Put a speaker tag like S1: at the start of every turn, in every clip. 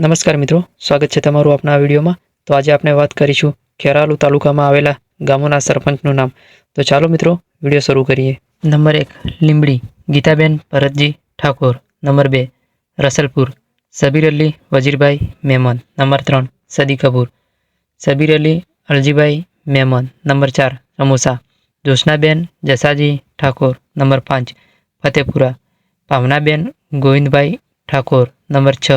S1: નમસ્કાર મિત્રો, સ્વાગત છે તમારું આપના આ વિડીયોમાં. તો આજે આપણે વાત કરીશું ખેરાલુ તાલુકામાં આવેલા ગામોના સરપંચનું નામ. તો ચાલો મિત્રો, વીડિયો શરૂ કરીએ. નંબર એક, લીંબડી, ગીતાબેન ભરતજી ઠાકોર. નંબર બે, રસલપુર સબીર અલી વજીરભાઈ મેમન. નંબર ત્રણ, સદી કપૂર. સબીર અલી અલજીભાઈ મેમન. નંબર ચાર સમોસા જોશનાબેન જસાજી ઠાકોર. નંબર પાંચ, ફતેપુરા. ભાવનાબેન ગોવિંદભાઈ ઠાકોર. નંબર છ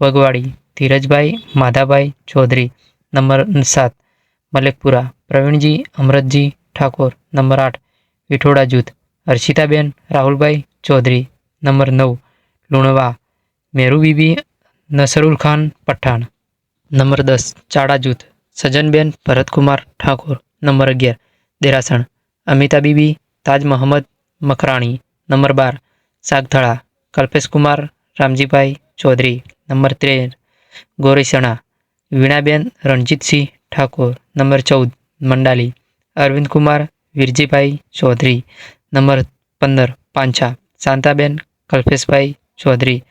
S1: વગવાડી ધીરજભાઈ માધાભાઈ ચૌધરી નંબર સાત મલેકપુરા પ્રવીણજી અમરતજી ઠાકોર નંબર આઠ વિઠોડા જૂથ હર્ષિતાબેન રાહુલભાઈ ચૌધરી નંબર નવ લુણવા મેરુ બીબી નસરુલ ખાન પઠાણ નંબર દસ ચાડા જૂથ સજનબેન ભરતકુમાર ઠાકોર નંબર અગિયાર દેરાસણ અમિતા બીબી તાજ મોહમ્મદ મકરાણી નંબર બાર સાગથળા કલ્પેશકુમાર રામજીભાઈ ચૌધરી. નંબર તેર ગોરીસણા વીણાબેન રણજીતસિંહ ઠાકોર. નંબર ચૌદ, મંડાલી અરવિંદ કુમાર વિરજીભાઈ ચૌધરી. નંબર પંદર, પાંચા, શાંતાબેન કલ્પેશભાઈ ચૌધરી.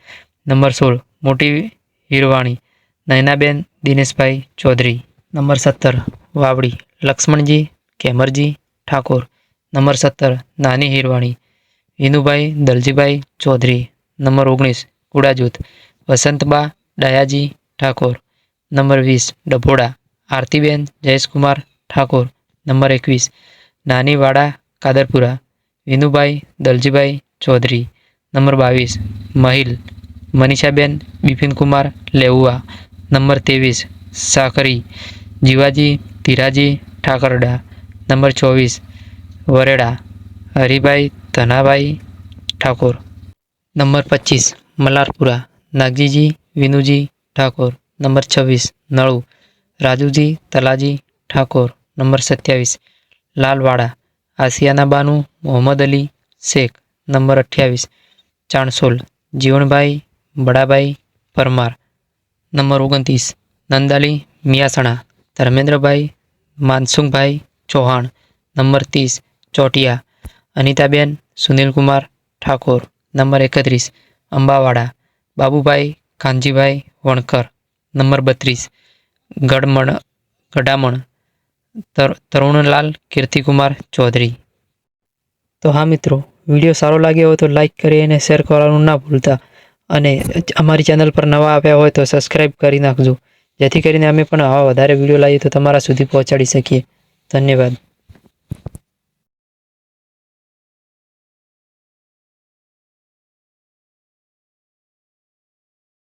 S1: નંબર સોળ, મોટી હિરવાણી, નયનાબેન દિનેશભાઈ ચૌધરી. નંબર સત્તર, વાવડી, લક્ષ્મણજી કેમરજી ઠાકોર. નંબર સત્તર, નાની હિરવાણી, વિનુભાઈ દલજીભાઈ ચૌધરી. નંબર ઓગણીસ કુડાજૂથ વસંતબા, ડાયાજી ઠાકોર. નંબર વીસ, ડભોડા. આરતીબેન, જયેશકુમાર ઠાકોર. નંબર એકવીસ, નાનીવાડા, કાદરપુરા. વિનુભાઈ, દલજીભાઈ ચૌધરી. નંબર બાવીસ, મહિલ. મનીષાબેન, બિપિનકુમાર લેઉવા. નંબર ત્રેવીસ, સાકરી. જીવાજી, ધીરાજી ઠાકરડા. નંબર ચોવીસ, વરેડા. હરિભાઈ ધનાભાઈ ઠાકોર. નંબર પચીસ મલારપુરા, નાગજીજી, વિનુજી ઠાકોર, નંબર છવ્વીસ, નળુ, રાજુજી, તલાજી ઠાકોર, નંબર સત્યાવીસ, લાલવાડા, આસિયાના બાનુ, મોહમ્મદ અલી શેખ, નંબર અઠ્યાવીસ, ચાણસોલ, જીવણભાઈ બડાભાઈ પરમાર, નંબર ઓગણત્રીસ, નંદાલી મિયાસણા, ધર્મેન્દ્રભાઈ માનસુખભાઈ ચૌહાણ, નંબર ત્રીસ, ચોટિયા, અનિતાબેન સુનિલકુમાર ઠાકોર, નંબર એકત્રીસ અંબાવાડા, બાબુભાઈ કાનજીભાઈ વણકર, નંબર બત્રીસ ગડામણ તર, તરુણલાલ કીર્તિકુમાર ચૌધરી. તો હા મિત્રો, વીડિયો સારો લાગ્યો હોય તો લાઇક કરી અને શેર કરવાનું ના ભૂલતા. અને અમારી ચેનલ પર નવા આવ્યા હોય તો સબસ્ક્રાઈબ કરી નાખજો. જેથી કરીને અમે પણ આવા વધારે વીડિયો લાવીએ તો તમારા સુધી પહોંચાડી શકીએ. ધન્યવાદ.